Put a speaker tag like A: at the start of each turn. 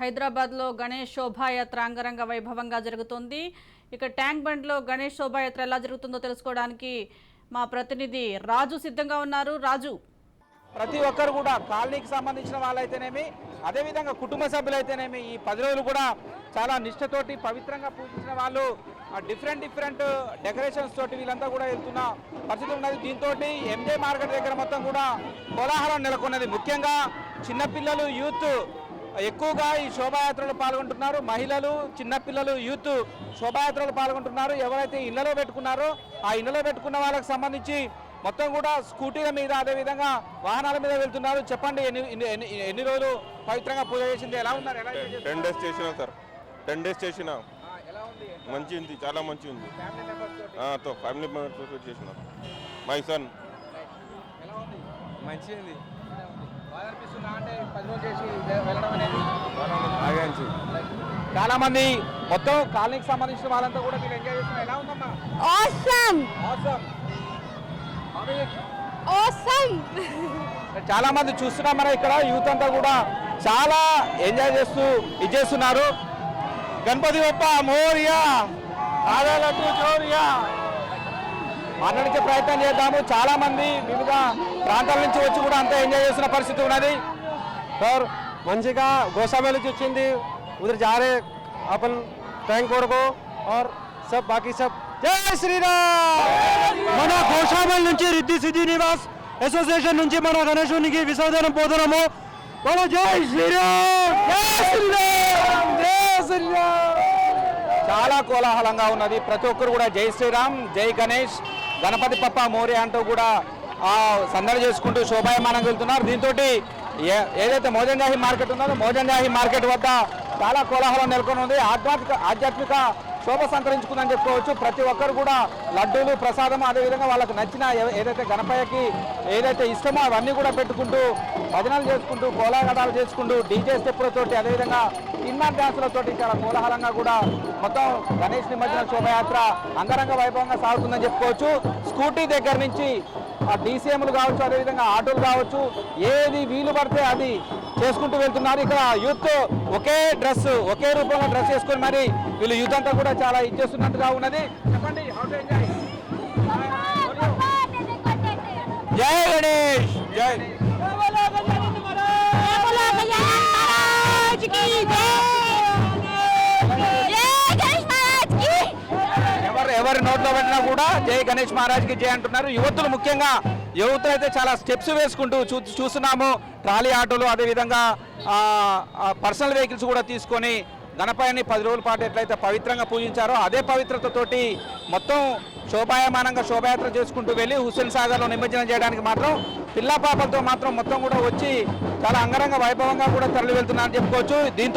A: హైదరాబాద్లో గణేష్ శోభాయాత్ర అంగరంగ వైభవంగా జరుగుతోంది. ఇక ట్యాంక్ బండ్లో గణేష్ శోభాయాత్ర ఎలా జరుగుతుందో తెలుసుకోవడానికి మా ప్రతినిధి రాజు సిద్ధంగా ఉన్నారు. రాజు.
B: ప్రతి ఒక్కరు కూడా కాలనీకి సంబంధించిన వాళ్ళైతేనేమి అదేవిధంగా కుటుంబ సభ్యులైతేనేమి ఈ పది రోజులు కూడా చాలా నిష్ఠతోటి పవిత్రంగా పూజించిన వాళ్ళు డిఫరెంట్ డిఫరెంట్ డెకరేషన్స్ తోటి వీళ్ళంతా కూడా వెళ్తున్న పరిస్థితి ఉన్నది. దీంతో ఎంజే మార్కెట్ దగ్గర మొత్తం కూడా కోలాహలం నెలకొన్నది. ముఖ్యంగా చిన్నపిల్లలు యూత్ ఎక్కువగా ఈ శోభాయాత్రలో పాల్గొంటున్నారు మహిళలు చిన్నపిల్లలు యూత్ శోభాయాత్రలో పాల్గొంటున్నారు. ఎవరైతే ఇళ్ళలో పెట్టుకున్నారో ఆ ఇళ్ళలో పెట్టుకున్న వాళ్ళకి సంబంధించి మొత్తం కూడా స్కూటీల మీద అదేవిధంగా వాహనాల మీద వెళ్తున్నారు. చెప్పండి ఎన్ని ఎన్ని- రోజులు పవిత్రంగా పూజ చేసింది? ఎలా ఉన్నారు?
C: టెన్ డేస్ చేసిన సార్. టెన్ డేస్ చేసిన.
B: చేస్తున్నారు? ఆ, ఎలా ఉంది?
C: మంచి ఉంది చాలా మంచి ఉంది.
B: ఫ్యామిలీ మెంబర్స్ తోటి?
C: ఆ, తో ఫ్యామిలీ మెంబర్స్ చేసిన. మై సన్
B: ఎలా చాలా మంది మొత్తం కాలనీకి సంబంధించిన వాళ్ళంతా కూడా మీరు ఎంజాయ్ చేస్తున్నారు. ఎలా ఉందమ్మా?
D: Awesome!
B: Awesome
D: Awesome!
B: చాలా మంది చూస్తున్నాం మనం ఇక్కడ. యూత్ అంతా కూడా చాలా ఎంజాయ్ చేస్తూ ఇది చేస్తున్నారు. గణపతి బప్ప మోరియా ఆదాలట్టు చోరియా మాట్లాడించే ప్రయత్నం చేద్దాము. చాలా మంది వివిధ ప్రాంతాల నుంచి వచ్చి కూడా అంతా ఎంజాయ్ చేస్తున్న పరిస్థితి ఉన్నది
E: సార్ మంచిగా గోసామే నుంచి వచ్చింది ఉదర్ जा रहे अपन टैंक कोड को और सब बाकी सब జై శ్రీరామ్ మన గోషామల్ నుంచి రిద్ధి సిద్ధి నివాస్ అసోసియేషన్ నుంచి మన గణేశునికి విసర్జనం పోతున్నాము మన జై శ్రీరామ్ జై శ్రీరామ్ జై శ్రీరామ్
B: చాలా కోలాహలంగా ఉన్నది ప్రతి ఒక్కరు కూడా జై శ్రీరామ్ జై గణేష్ గణపతి పప్ప మోరే అంటూ కూడా ఆ సందడి చేసుకుంటూ శోభాయమానం వెళ్తున్నారు దీంతో ఏదైతే మోజంజాహి మార్కెట్ ఉన్నదో మోజంజాహి మార్కెట్ వద్ద చాలా కోలాహలం నెలకొని ఉంది ఆధ్యాత్మిక ఆధ్యాత్మిక శోభ సంతరించుకుందని చెప్పుకోవచ్చు. ప్రతి ఒక్కరు కూడా లడ్డూలు ప్రసాదం అదేవిధంగా వాళ్ళకు నచ్చిన ఏదైతే గణపయ్యకి ఏదైతే ఇష్టమో అవన్నీ కూడా పెట్టుకుంటూ భజనలు చేసుకుంటూ కోలాగడాలు చేసుకుంటూ డీజే స్టెప్పులతోటి అదేవిధంగా ఇన్నర్ డ్యాన్సులతోటి చాలా కోలాహలంగా కూడా మొత్తం గణేష్ నిమజ్జన శోభయాత్ర అంగరంగ వైభవంగా సాగుతుందని చెప్పుకోవచ్చు. స్కూటీ దగ్గర నుంచి ఆ డీసీఎంలు కావచ్చు అదేవిధంగా ఆటోలు కావచ్చు ఏది వీలు పడితే అది చేసుకుంటూ వెళ్తున్నారు ఇక్కడ యూత్ ఒకే డ్రెస్ ఒకే రూపంలో డ్రెస్ వేసుకొని మరి వీళ్ళు యూత్ అంతా కూడా చాలా ఇచ్చేస్తున్నట్టుగా ఉన్నది చెప్పండి how జై గణేష్ జై పెట్టినా కూడా జై గణేష్ మహారాజ్కి జై అంటున్నారు. యువతులు ముఖ్యంగా యువత అయితే చాలా స్టెప్స్ వేసుకుంటూ చూ చూస్తున్నాము. ట్రాలీ ఆటోలు అదేవిధంగా పర్సనల్ వెహికల్స్ కూడా తీసుకొని గణపాయని పది రోజుల పాటు ఎట్లయితే పవిత్రంగా పూజించారో అదే పవిత్రతతోటి మొత్తం శోభాయమానంగా శోభాయాత్ర చేసుకుంటూ వెళ్ళి హుస్సేన్ సాగర్లో నిమజ్జనం చేయడానికి మాత్రం పిల్ల పాపలతో మాత్రం మొత్తం కూడా వచ్చి చాలా అంగరంగ వైభవంగా కూడా తరలి వెళ్తున్నారని చెప్పుకోవచ్చు. దీంతో